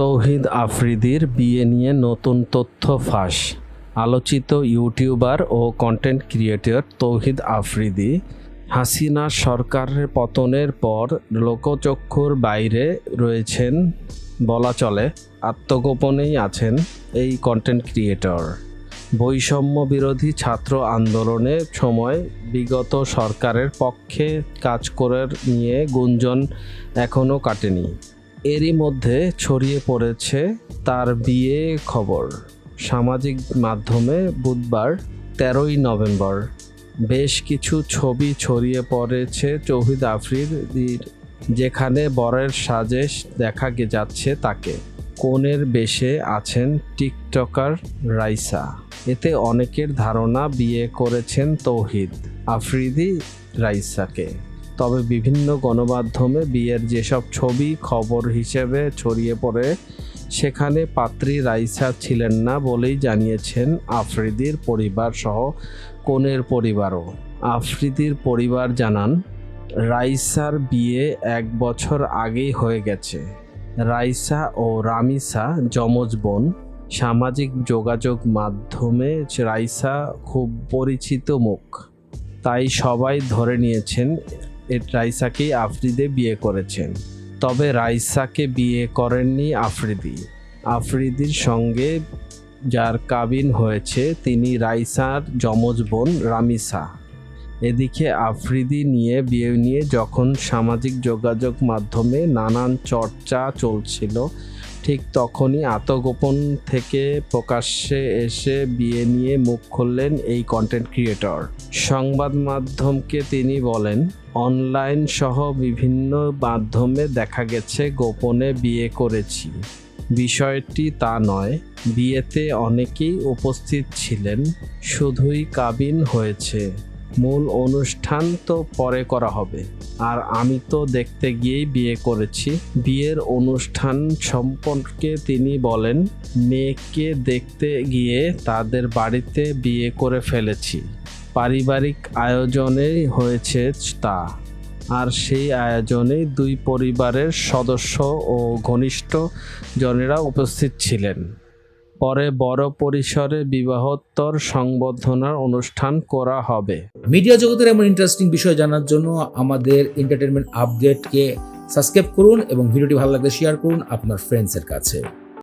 তৌহিদ আফ্রিদির বিয়ে নিয়ে নতুন তথ্য ফাঁস। আলোচিত ইউটিউবার ও কন্টেন্ট ক্রিয়েটর তৌহিদ আফ্রিদি, হাসিনা সরকারের পতনের পর লোকচক্ষুর বাইরে রয়েছেন বলা চলে, আত্মগোপনেই আছেন এই কন্টেন্ট ক্রিয়েটর। বৈষম্য বিরোধী ছাত্র আন্দোলনের সময় বিগত সরকারের পক্ষে কাজ করে নিয়ে গুঞ্জন এখনও কাটেনি। এরই মধ্যে ছড়িয়ে পড়েছে তার বিয়ে খবর। সামাজিক মাধ্যমে বুধবার তেরোই নভেম্বর বেশ কিছু ছবি ছড়িয়ে পড়েছে চৌহিদ আফ্রিদির যেখানে বরের সাজে দেখা যাচ্ছে তাকে। কোণের বেশে আছেন টিকটকার রাইসা। এতে অনেকের ধারণা বিয়ে করেছেন তৌহিদ আফ্রিদি রাইসাকে। তবে বিভিন্ন গণমাধ্যমে বিয়ের যেসব ছবি, খবর হিসেবে ছড়িয়ে পড়ে, সেখানে পাত্রী রাইসা ছিলেন না বলেই জানিয়েছেন আফ্রিদির পরিবার সহ কনের পরিবারও। আফ্রিদির পরিবার জানান, রাইসার বিয়ে এক বছর আগেই হয়ে গেছে। রাইসা ও রামিসা যমজ বোন। সামাজিক যোগাযোগ মাধ্যমে রাইসা খুব পরিচিত মুখ। তাই সবাই ধরে নিয়েছেন রাইসাকেই আফ্রিদে বিয়ে করেছেন। তবে রাইসাকে বিয়ে করেননি আফ্রিদি। আফ্রিদির সঙ্গে যার কাবিন হয়েছে, তিনি রাইসার যমজ বোন রামিসা। এদিকে আফ্রিদি নিয়ে, বিয়ে নিয়ে যখন সামাজিক যোগাযোগ মাধ্যমে নানান চর্চা চলছিল, ঠিক তখনই আত্মগোপন থেকে প্রকাশ্যে এসে বিয়ে নিয়ে মুখ খুললেন এই কন্টেন্ট ক্রিয়েটর সংবাদ মাধ্যমকে তিনি বলেন, অনলাইন সহ বিভিন্ন মাধ্যমে দেখা গেছে, গোপনে বিয়ে করেছি। বিষয়টি তা নয়, বিয়েতে অনেকেই উপস্থিত ছিলেন, শুধুই কাবিন হয়েছে। মূল অনুষ্ঠান তো পরে করা হবে। আর আমি তো দেখতে গিয়েই বিয়ে করেছি। বিয়ের অনুষ্ঠান সম্পর্কে তিনি বলেন, মেয়েকে দেখতে গিয়ে তাদের বাড়িতে বিয়ে করে ফেলেছি। পারিবারিক আয়োজনেই হয়েছে তা। আর সেই আয়োজনে দুই পরিবারের সদস্য ও ঘনিষ্ঠ জনেরা উপস্থিত ছিলেন। পরে বড় পরিসরে বিবাহোত্তর সংবর্ধনার অনুষ্ঠান করা হবে। মিডিয়া জগতের এমন ইন্টারেস্টিং বিষয় জানার জন্য আমাদের এন্টারটেনমেন্ট আপডেটকে সাবস্ক্রাইব করুন এবং ভিডিওটি ভালো লাগলে শেয়ার করুন আপনার ফ্রেন্ডসের কাছে।